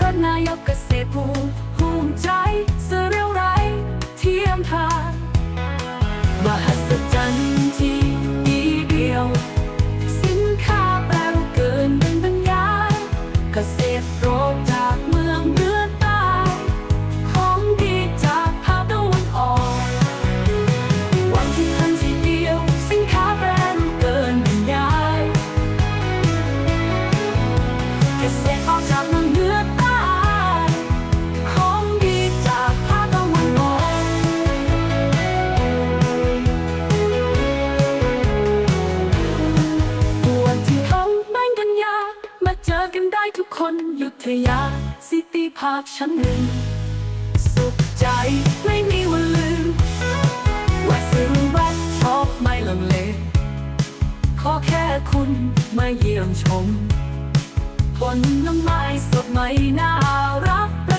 นครนายกเกษตรภูมิภูมิใจเสือเรียวไรเทียมทานมหัศจรรย์ที่ดีเดียว สินค้าแปรรูปเกินเป็นบรรยายเกษตรโรจจากเมืองเรือใต้ของดีจากภาคตะวันออกวันที่ทันทีเดียว สินค้าแบรนด์เกินบรรยายเกษตรออกจากเมือง ยุทธยาซิตี้พาร์คชั้นหนึ่ง สุขใจไม่มีวันลืมแวะซื้อแวะชอบไม่ลังเล ขอแค่คุณมาเยี่ยมชม ผลไม้สดใหม่น่ารับ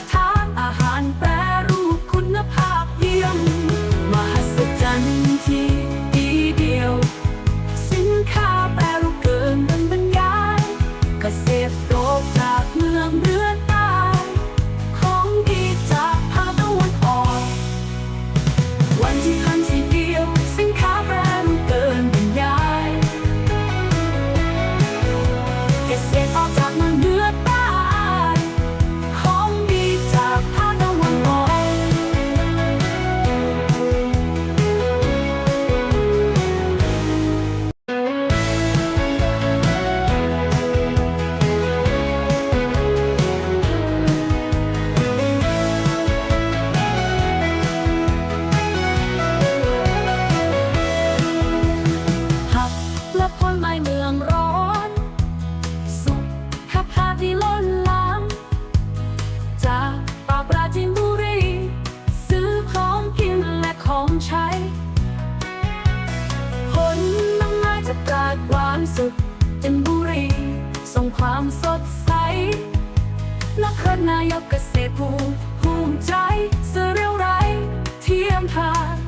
กตราดหวานสุดจันบุรี ส่งความสดใสนครนายกเกษตรภูมิภูมิใจเสือเรียวไรเทียมทาน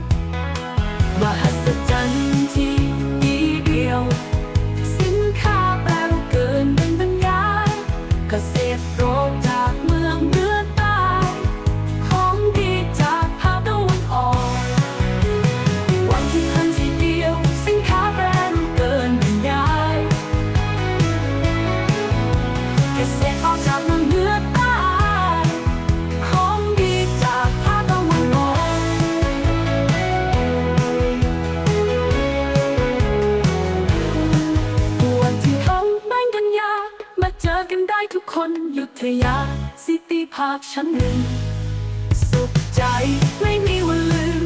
าร์คชั้นหนึ่ง สุขใจไม่มีวันลืม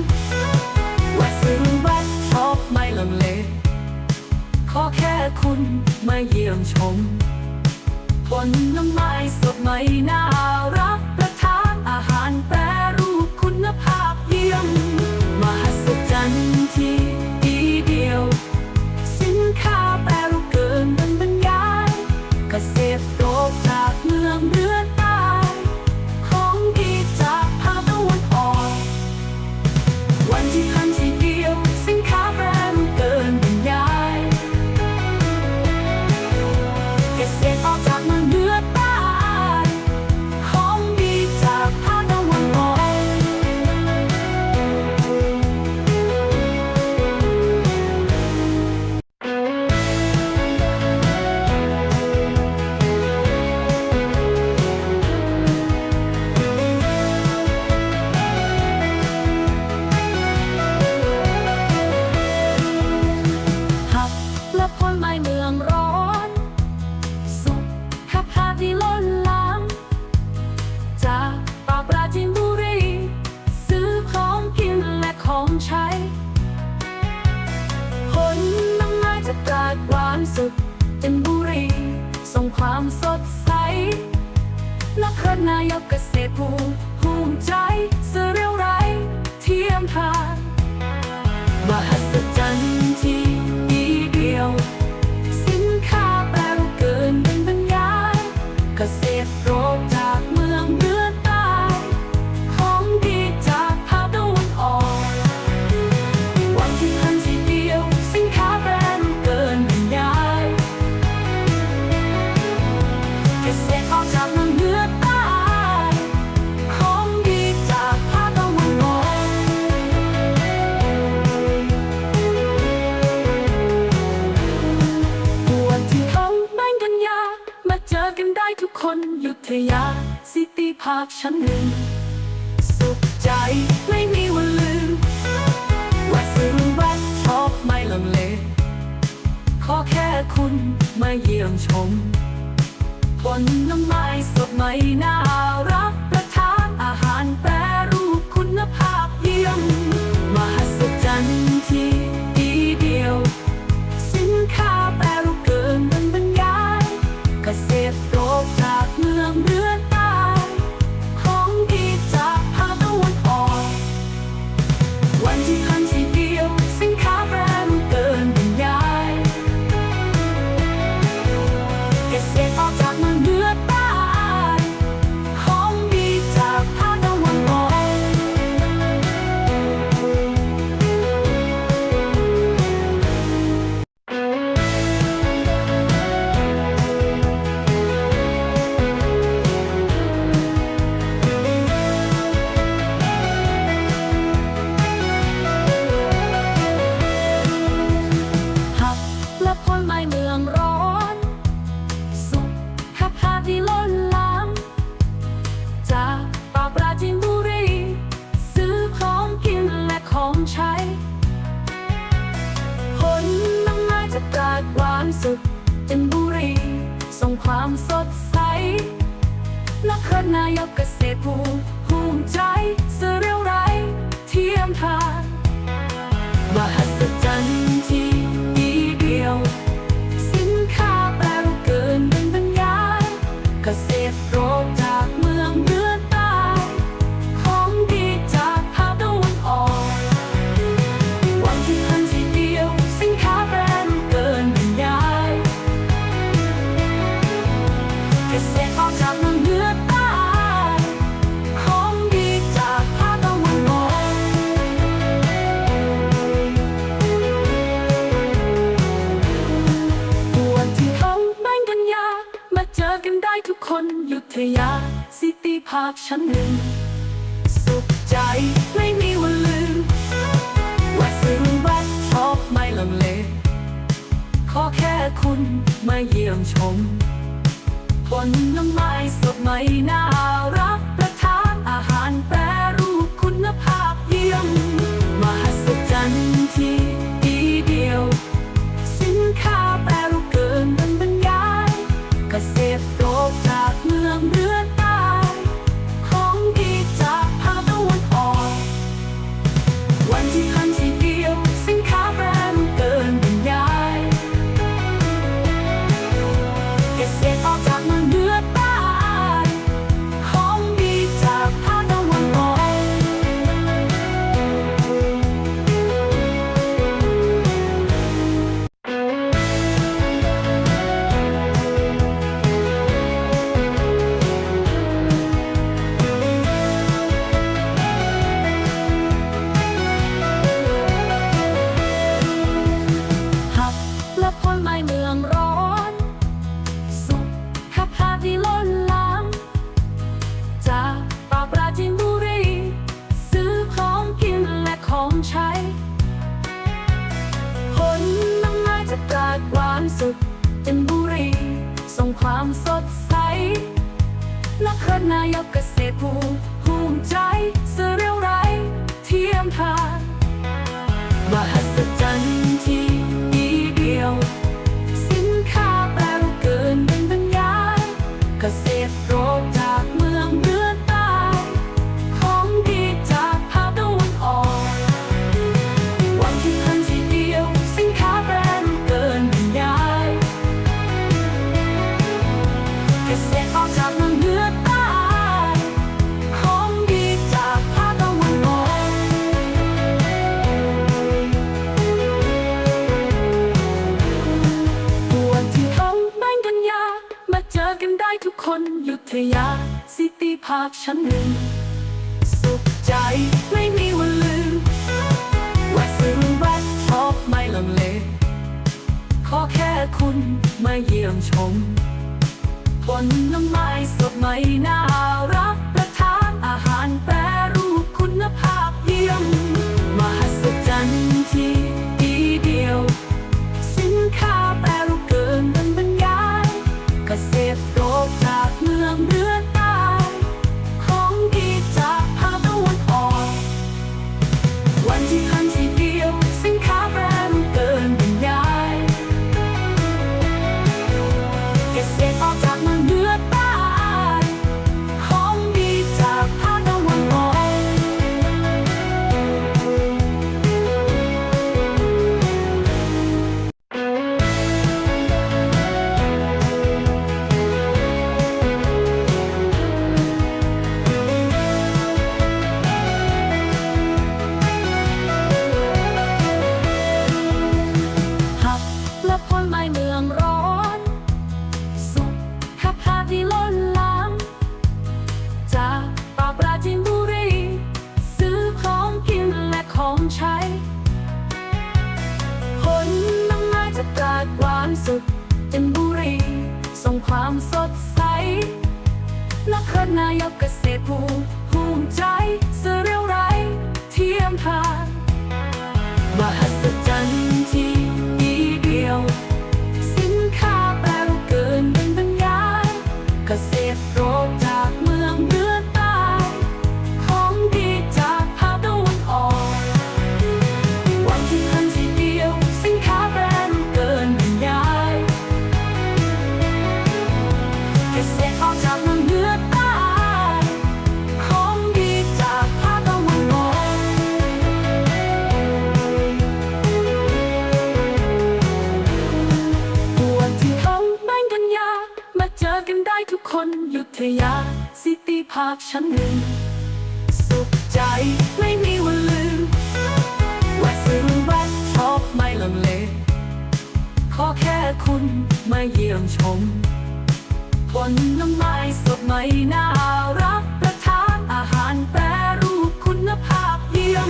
แวะซื้อแวะชอบไม่ลังเล ขอแค่คุณมาเยี่ยมชม ผลไม้สดใหม่น่ารับประทานอาหารแปรรูปคุณภาพเยี่ยม มหัศจรรย์ที่ดีเดียว สินค้าแปรรูปเกินบรรยาย เกษตรโรจากเมืองเรือ ความสดใสนครนายกเกษตรภูมิ นมาเยี่ยมชมผลไม้สดใหม่น่า ยบเกษตรภูมิภูมิใจเสเรียวไรเทียมทานมหัศจรรย์ที่ดีเดียว สินค้าแปลรูปเกินเป็นบรรยายเกษตร ทยา สิติภาพชั้นหนึ่ง สุขใจไม่มีวันลืมว่าซึ่งบัตรชอบไม่ลังเล ขอแค่คุณมาเยี่ยมชม ผลน้ำไม้สดใหม่น่ารับประทานอาหารแปรรูปคุณภาพเยี่ยม คนยุทธยา สิติภาคชั้นหนึ่ง สุขใจไม่มีวันลืมว่าซื้อแวะชอบไม่ลังเล ขอแค่คุณมาเยี่ยมชม ผลน้ำไม้สดใหม่น่ารัก ริยา สิติภาพชั้นหนึ่ง สุขใจไม่มีวันลืมแวะซื้อแวะชอบไม่ลังเล ขอแค่คุณมาเยี่ยมชม ผลน้ำไม้สดใหม่น่ารักประทานอาหารแปรรูปคุณภาพเยี่ยม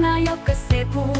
na yo que se pum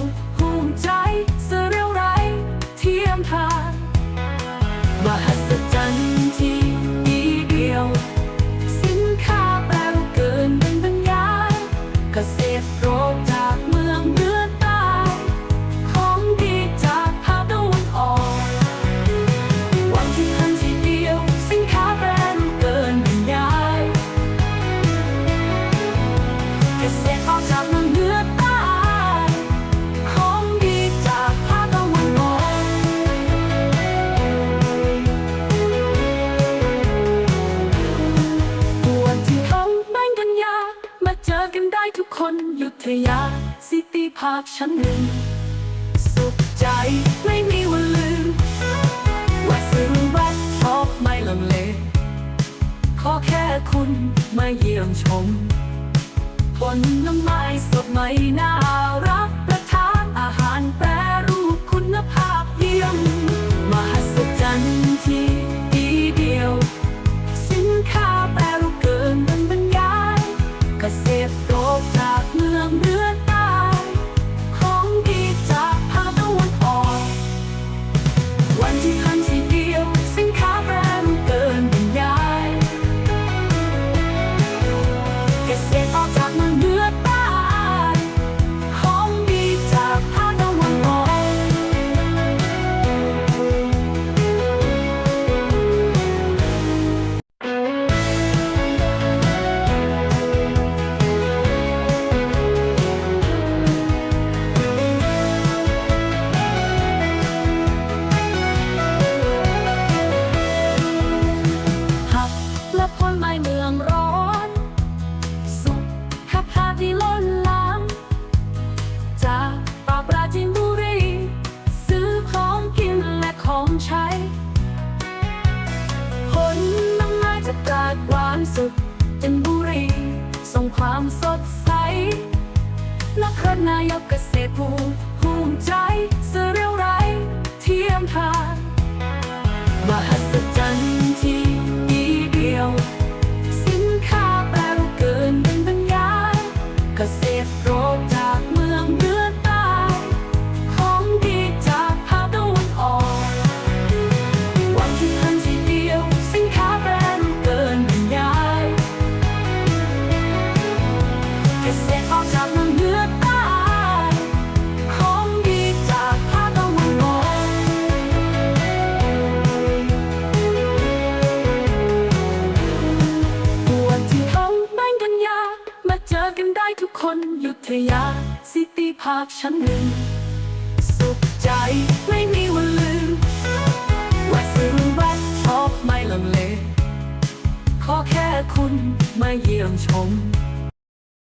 ภาพชั้นหนึ่ง สุขใจไม่มีวันลืมแวะซื้อแวะชอบไม่ลังเล ขอแค่คุณมาเยี่ยมชม ผลน้ำไม้สดใหม่นา นสุดจันบุรีส่งความสดใสนครนายกเกษตรภูากชั้นหนึ่ง สุขใจไม่มีวันลืมว่าซื้อแวะชอบไม่ลังเล ขอแค่คุณมาเยี่ยมชม